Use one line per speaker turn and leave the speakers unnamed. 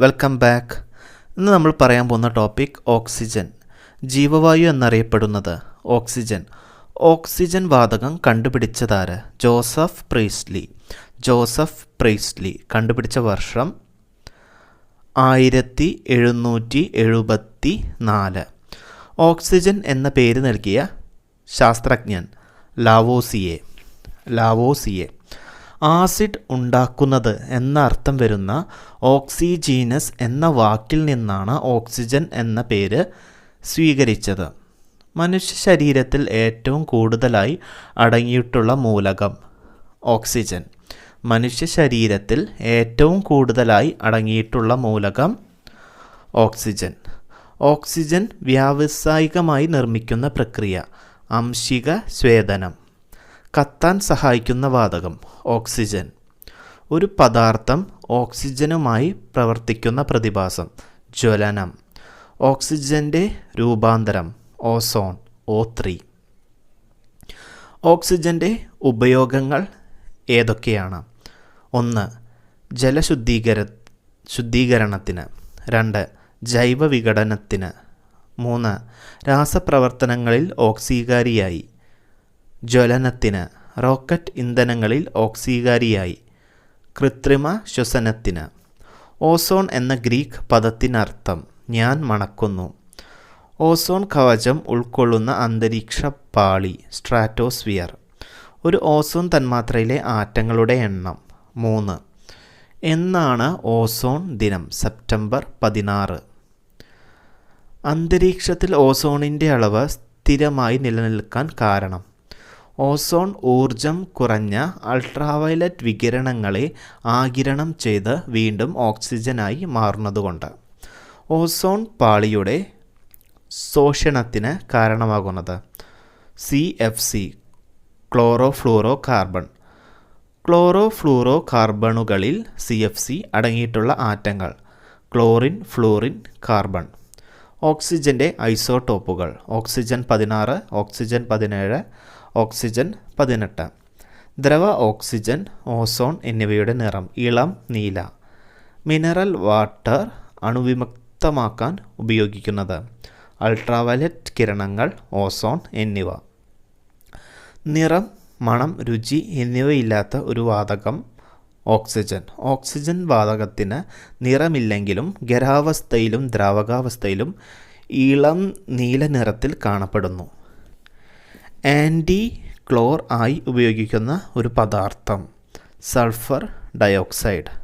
Welcome back ഇന്ന് നമ്മൾ പറയാൻ പോകുന്ന ടോപ്പിക് ഓക്സിജൻ ജീവവായു എന്നറിയപ്പെടുന്നത് ഓക്സിജൻ ഓക്സിജൻ വാതകം കണ്ടുപിടിച്ചതാര്? ജോസഫ് പ്രീസ്ലി. ജോസഫ് പ്രീസ്ലി കണ്ടുപിടിച്ച വർഷം ആയിരത്തി എഴുന്നൂറ്റി എഴുപത്തി നാല് ഓക്സിജൻ എന്ന പേര് നൽകിയ ശാസ്ത്രജ്ഞൻ ലാവോസിയെ. ലാവോസിയെ. ആസിഡ് ഉണ്ടാക്കുന്നത് എന്ന അർത്ഥം വരുന്ന ഓക്സിജീനസ് എന്ന വാക്കിൽ നിന്നാണ് ഓക്സിജൻ എന്ന പേര് സ്വീകരിച്ചത്. മനുഷ്യ ശരീരത്തിൽ ഏറ്റവും കൂടുതലായി അടങ്ങിയിട്ടുള്ള മൂലകം ഓക്സിജൻ. മനുഷ്യ ശരീരത്തിൽ ഏറ്റവും കൂടുതലായി അടങ്ങിയിട്ടുള്ള മൂലകം ഓക്സിജൻ. ഓക്സിജൻ വ്യാവസായികമായി നിർമ്മിക്കുന്ന പ്രക്രിയ അംശിക സ്വേദനം. കത്താൻ സഹായിക്കുന്ന വാതകം ഓക്സിജൻ. ഒരു പദാർത്ഥം ഓക്സിജനുമായി പ്രവർത്തിക്കുന്ന പ്രതിഭാസം ജ്വലനം. ഓക്സിജന്റെ രൂപാന്തരം ഓസോൺ ഓ ത്രീ ഓക്സിജന്റെ ഉപയോഗങ്ങൾ ഏതൊക്കെയാണ്? ഒന്ന് ജലശുദ്ധീകര ശുദ്ധീകരണത്തിന്. രണ്ട് ജൈവ വിഘടനത്തിന് മൂന്ന് രാസപ്രവർത്തനങ്ങളിൽ ഓക്സീകാരിയായി. ജ്വലനത്തിന് റോക്കറ്റ് ഇന്ധനങ്ങളിൽ ഓക്സീകാരിയായി. കൃത്രിമ ശ്വസനത്തിന്. ഓസോൺ എന്ന ഗ്രീക്ക് പദത്തിനർത്ഥം ഞാൻ മണക്കുന്നു. ഓസോൺ കവചം ഉൾക്കൊള്ളുന്ന അന്തരീക്ഷ പാളി സ്ട്രാറ്റോസ്ഫിയർ. ഒരു ഓസോൺ തന്മാത്രയിലെ ആറ്റങ്ങളുടെ എണ്ണം മൂന്ന്. എന്നാണ് ഓസോൺ ദിനം സെപ്റ്റംബർ പതിനാറ്. അന്തരീക്ഷത്തിൽ ഓസോണിന്റെ അളവ് സ്ഥിരമായി നിലനിൽക്കാൻ കാരണം. ഓസോൺ ഊർജം കുറഞ്ഞ അൾട്രാവയലറ്റ് വികിരണങ്ങളെ ആകിരണം ചെയ്ത് വീണ്ടും ഓക്സിജനായി മാറുന്നതുകൊണ്ട് ഓസോൺ പാളിയുടെ ശോഷണത്തിന് കാരണമാകുന്നത്. C F C chlorofluorocarbon chloro fluoro കാർബണുകളിൽ സി എഫ് സി അടങ്ങിയിട്ടുള്ള ആറ്റങ്ങൾ ക്ലോറിൻ ഫ്ലൂറിൻ കാർബൺ. ഓക്സിജന്റെ ഐസോടോപ്പുകൾ ഓക്സിജൻ പതിനാറ് ഓക്സിജൻ പതിനേഴ് ഓക്സിജൻ പതിനെട്ട്. ദ്രവ ഓക്സിജൻ ഓസോൺ എന്നിവയുടെ നിറം ഇളം നീല. മിനറൽ വാട്ടർ അണുവിമുക്തമാക്കാൻ ഉപയോഗിക്കുന്നത് അൾട്രാവയലറ്റ് കിരണങ്ങൾ ഓസോൺ എന്നിവ. നിറം മണം രുചി എന്നിവയില്ലാത്ത ഒരു വാതകം ഓക്സിജൻ. ഓക്സിജൻ വാതകത്തിന് നിറമില്ലെങ്കിലും ഖരാവസ്ഥയിലും ദ്രാവകാവസ്ഥയിലും ഇളം നീല നിറത്തിൽ കാണപ്പെടുന്നു. ആന്റി ക്ലോർ ആയി ഉപയോഗിക്കുന്ന ഒരു പദാർത്ഥം സൾഫർ ഡയോക്സൈഡ്.